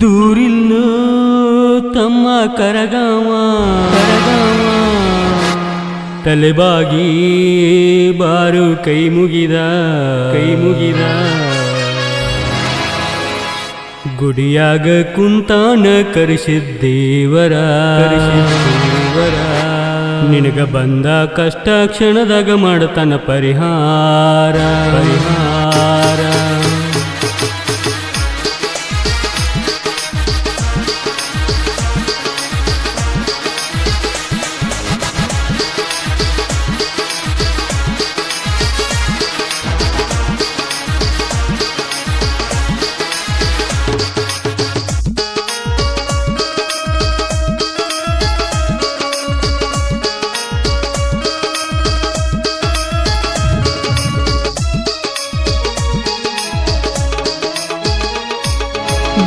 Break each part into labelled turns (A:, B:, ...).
A: ದೂರಿಲ್ಲೋ ತಮ್ಮ ಕರಗಾವ ಕರಗಾವ ತಲೆಬಾಗಿ ಬಾರು ಕೈ ಮುಗಿದ ಕೈ ಮುಗಿದ. ಗುಡಿಯಾಗ ಕುಂತಾನ ಕರೆಸಿದ್ದೇವರ ಕರೆಸಿದ್ದೇವರ ನಿನಗ ಬಂದ ಕಷ್ಟ ಕ್ಷಣದಾಗ ಮಾಡತನ ಪರಿಹಾರ ಪರಿಹಾರ.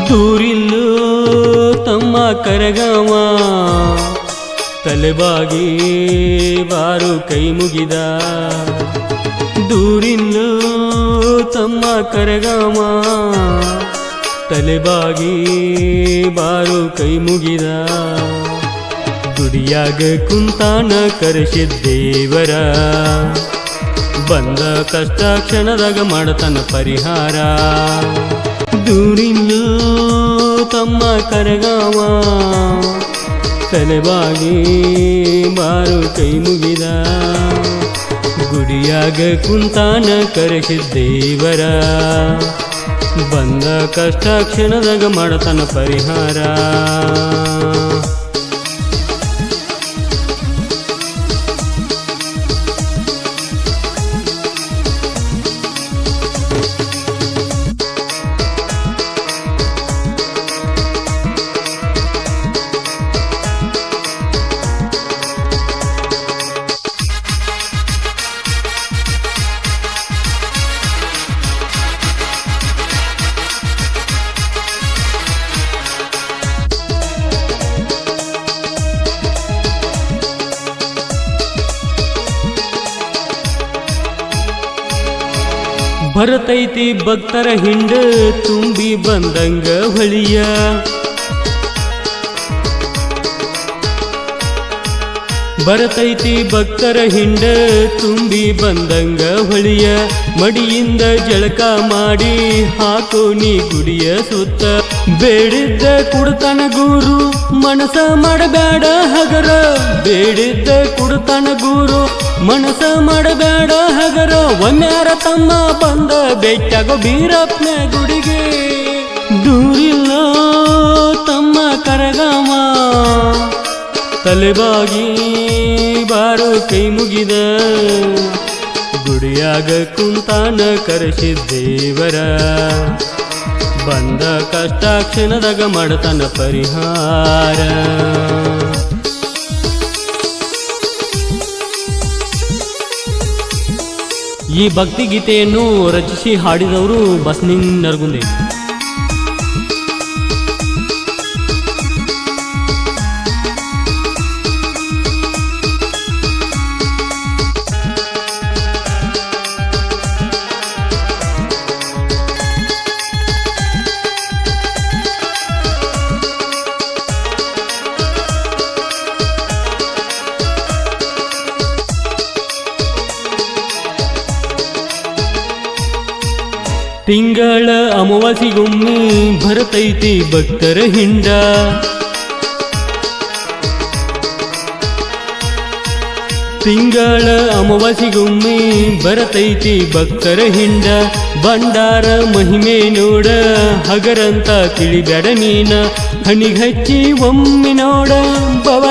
A: ದೂರಿಲ್ಲೋ ತಮ್ಮ ಕರಗವ. ತಲೆಬಾಗಿ ಬಾರು ಕೈ ಮುಗಿದ. ದೂರಿಲ್ಲು ತಮ್ಮ ಕರಗವ. ತಲೆಬಾಗಿ ಬಾರು ಕೈ ಮುಗಿದ. ದುಡಿಯಾಗ ಕುಂತಾನ ಕರೆಸಿದ್ದೇವರ ಬಂದ ಕಷ್ಟ ಕ್ಷಣದಾಗ ಮಾಡತನ ಪರಿಹಾರ. ದೂರಿಲ್ಲೋ ತಮ್ಮ ಕರಗಾವ ಮಾರು ಕೈ ಮುಗಿದ. ಗುಡಿಯಾಗ ಕುಂತಾನ ದೇವರ. ಬಂದ ಕಷ್ಟ ಕ್ಷಣದಾಗ ಮಾಡತನ ಪರಿಹಾರ. ಬರತೈತಿ ಭಕ್ತರ ಹಿಂಡ ತುಂಬಿ ಬಂದಂಗ ಹೊಳಿಯ. ಬರತೈತಿ ಭಕ್ತರ ಹಿಂಡ ತುಂಬಿ ಬಂದಂಗ ಹೊಳಿಯ. ಮಡಿಯಿಂದ ಜಳಕ ಮಾಡಿ ಹಾಕೋ ನೀ ಗುಡಿಯ ಸುತ್ತ. ಬೇಡಿದ್ದ ಕುಡ್ತಾನ ಗುರು, ಮನಸ ಮಾಡಬೇಡ ಹಗರ. ಬೇಡಿದ್ದ ಕುಡ್ತಾನ ಗುರು, ಮನಸ ಮಾಡಬೇಡ ಹಗರ. ಒಮ್ಮ್ಯಾರ ತಮ್ಮ ಬಂದ ಬೆಟ್ಟಾಗೋ ಬೀರಪ್ಪನ ಗುಡಿಗೆ. ದೂರಿಲ್ಲ ತಮ್ಮ ಕರಗಾಮ. ತಲೆಬಾಗಿ ಬಾರು ಕೈ ಮುಗಿದ. ಗುಡಿಯಾಗ ಕುಂತಾನ ಕರೆಸಿದ್ದೇವರ ಬಂದ ಕಷ್ಟ ಕ್ಷಣದಾಗ ಮಾಡತನ ಪರಿಹಾರ. ಈ ಭಕ್ತಿ ಗೀತೆಯನ್ನು ರಚಿಸಿ ಹಾಡಿದವರು ಬಸ್ನಿನ್ ನರಗುಂದೆ ತಿಂಗಳ ಅಮಾವಾಸಿಗೊಮ್ಮೆ ಭರತೈತಿ ಭಕ್ತರ ಹಿಂಡ. ತಿಂಗಳ ಅಮಾವಾಸಿಗೊಮ್ಮೆ ಬರತೈತಿ ಭಕ್ತರ ಹಿಂಡ. ಭಂಡಾರ ಮಹಿಮೆ ನೋಡ, ಹಗರಂತ ತಿಳಿಬೇಡ ನೀನ. ಹಣಿಗಚ್ಚಿ ಒಮ್ಮೆ ನೋಡ ಮಾಡ್ತಾನ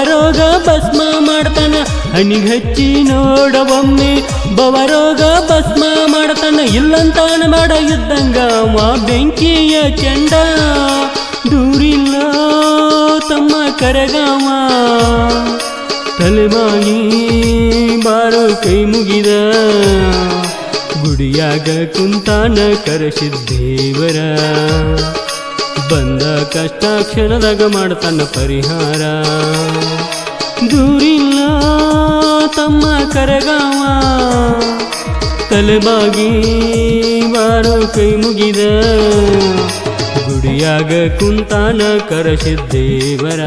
A: ಹಣಿಗಚ್ಚಿ ನೋಡ ಒಮ್ಮೆ ಬವರೋಗ ಭಸ್ಮ ಮಾಡತನ ಇಲ್ಲಂತಾನ ಮಾಡ ಇದ್ದಂಗ ಮಾ ಬೆಂಕಿಯ ಚಂಡ. ದೂರಿಲ್ಲ ತಮ್ಮ ಕರಗಾವ ತಲೆಬಾಗಿ ಬಾರೋ ಕೈ ಮುಗಿದ. ಗುಡಿಯಾಗ ಕುಂತಾನ ಕರೆಸಿದ್ದೇವರ ಬಂದ ಕಷ್ಟ ಕ್ಷಣದಾಗ ಮಾಡ್ತಾನ ಪರಿಹಾರ. ದೂರಿಲ್ಲ ತಮ್ಮ ಕರಗಾವ ತಲೆಬಾಗಿ ಬಾರೋ ಕೈ ಮುಗಿದ. ಗುಡಿಯಾಗ ಕುಂತಾನ ಕರಸಿದ್ದೇವರ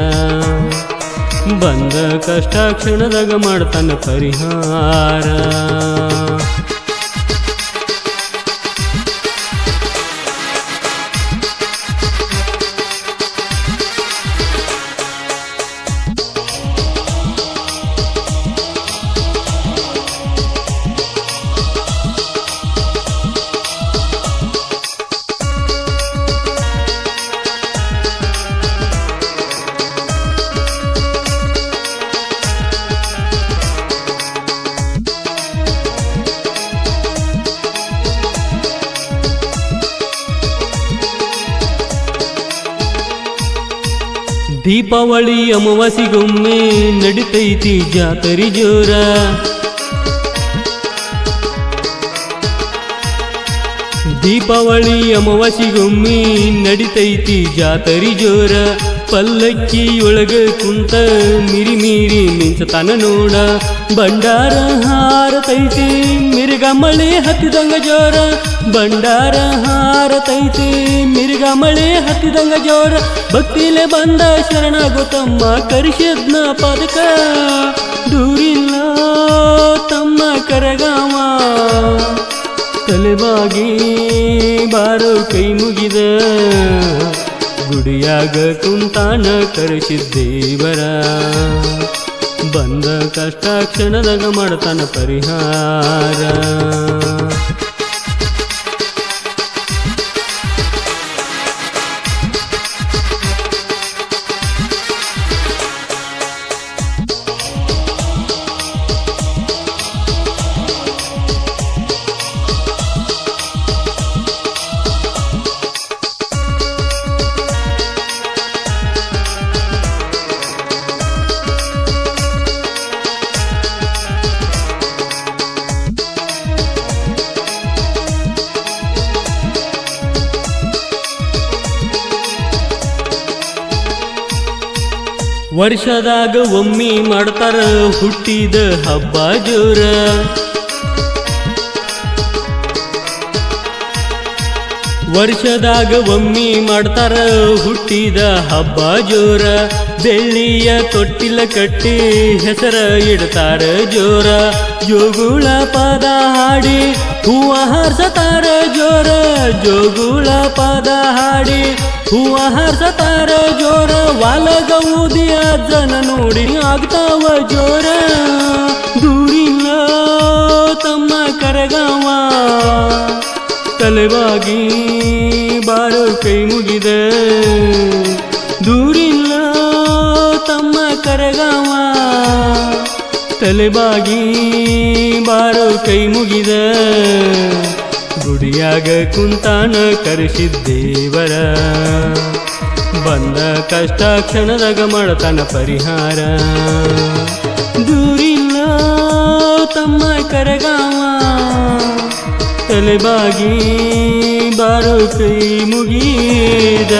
A: ಬಂದ ಕಷ್ಟ ಕ್ಷಣದಾಗ ಮಾಡ್ತಾನ ಪರಿಹಾರ. ದೀಪಾವಳಿ ಅಮಾವಾಸಿಗೊಮ್ಮೆ ನಡಿತೈತಿ ಜಾತರಿ ಜೋರ. ದೀಪಾವಳಿ ಅಮಾವಾಸಿಗೊಮ್ಮೆ ನಡಿತೈತಿ ಜಾತರಿ ಜೋರ. ಪಲ್ಲಕ್ಕಿಯೊಳಗ ಕುಂತ ಮಿರಿ ಮೀರಿ ಮಿಂಚತಾನ ನೋಡ. ಬಂಡಾರ ಹಾರತೈತಿ, ಮಿರ್ಗ ಮಳೆ ಹತ್ತಿದಂಗ ಜೋರ. ಬಂಡಾರ ಹಾರತೈತಿ, ಮಿರ್ಗ ಮಳೆ ಹತ್ತಿದಂಗ ಜೋರ. ಭಕ್ತಿಲೆ ಬಂದ ಶರಣ ಗೊತ್ತಮ್ಮ ಕರಿಷದ್ನ ಪದಕ. ದೂರಿಲ್ಲ ತಮ್ಮ ಕರಗಾವ ತಲೆಬಾಗಿ ಬಾರೋ ಕೈ ಮುಗಿದ. ಗುಡಿಯಾಗ ಕುಂತಾನ ಕರೆಸಿದ್ದೇವರ ಬಂದ ಕಷ್ಟ ಕ್ಷಣದಾಗ ಮಾಡ್ತಾನ ಪರಿಹಾರ. ವರ್ಷದಾಗ ಒಮ್ಮಿ ಮಾಡ್ತಾರ ಹುಟ್ಟಿದ ಹಬ್ಬ ಜೋರ. ವರ್ಷದಾಗ ಒಮ್ಮಿ ಮಾಡ್ತಾರ ಹುಟ್ಟಿದ ಹಬ್ಬ ಜೋರ, ಬೆಳ್ಳಿಯ ತೊಟ್ಟಿಲ ಕಟ್ಟಿ ಹೆಸರ ಇಡ್ತಾರ ಜೋರ. ಜೋಗುಳ ಪದ ಹಾಡಿ ಹೂವ ಹಾರ್ಸತಾರ ಜೋರ ಜೋಗುಳ ಪದ ಹಾಡಿ ಹೂವ ಹಾರ್ಸತಾರ ಜೋರ. ವಾಲಗ ಊದಿಯ ಜನ ನೋಡಿ ಆಗ್ತಾವ ಜೋರ. ದೂರಿಲ್ಲ ತಮ್ಮ ಕರಗಾವ ತಲೆವಾಗಿ ಕೈ ಮುಗಿದ. ದೂರಿಲ್ಲ ತಮ್ಮ ಕರಗಾವ ತಲೆಬಾಗಿ ಬಾರೋ ಕೈ ಮುಗಿದ. ಗುಡಿಯಾಗ ಕುಂತಾನ ಕರೆಸಿದ್ದೇವರ ಬಂದ ಕಷ್ಟ ಕ್ಷಣದಾಗ ಗಮಳತನ ಪರಿಹಾರ. ದೂರಿಲ್ಲ ತಮ್ಮ ಕರಗಾವ ತಲೆಬಾಗಿ ಬಾರೋ ಕೈ ಮುಗಿದ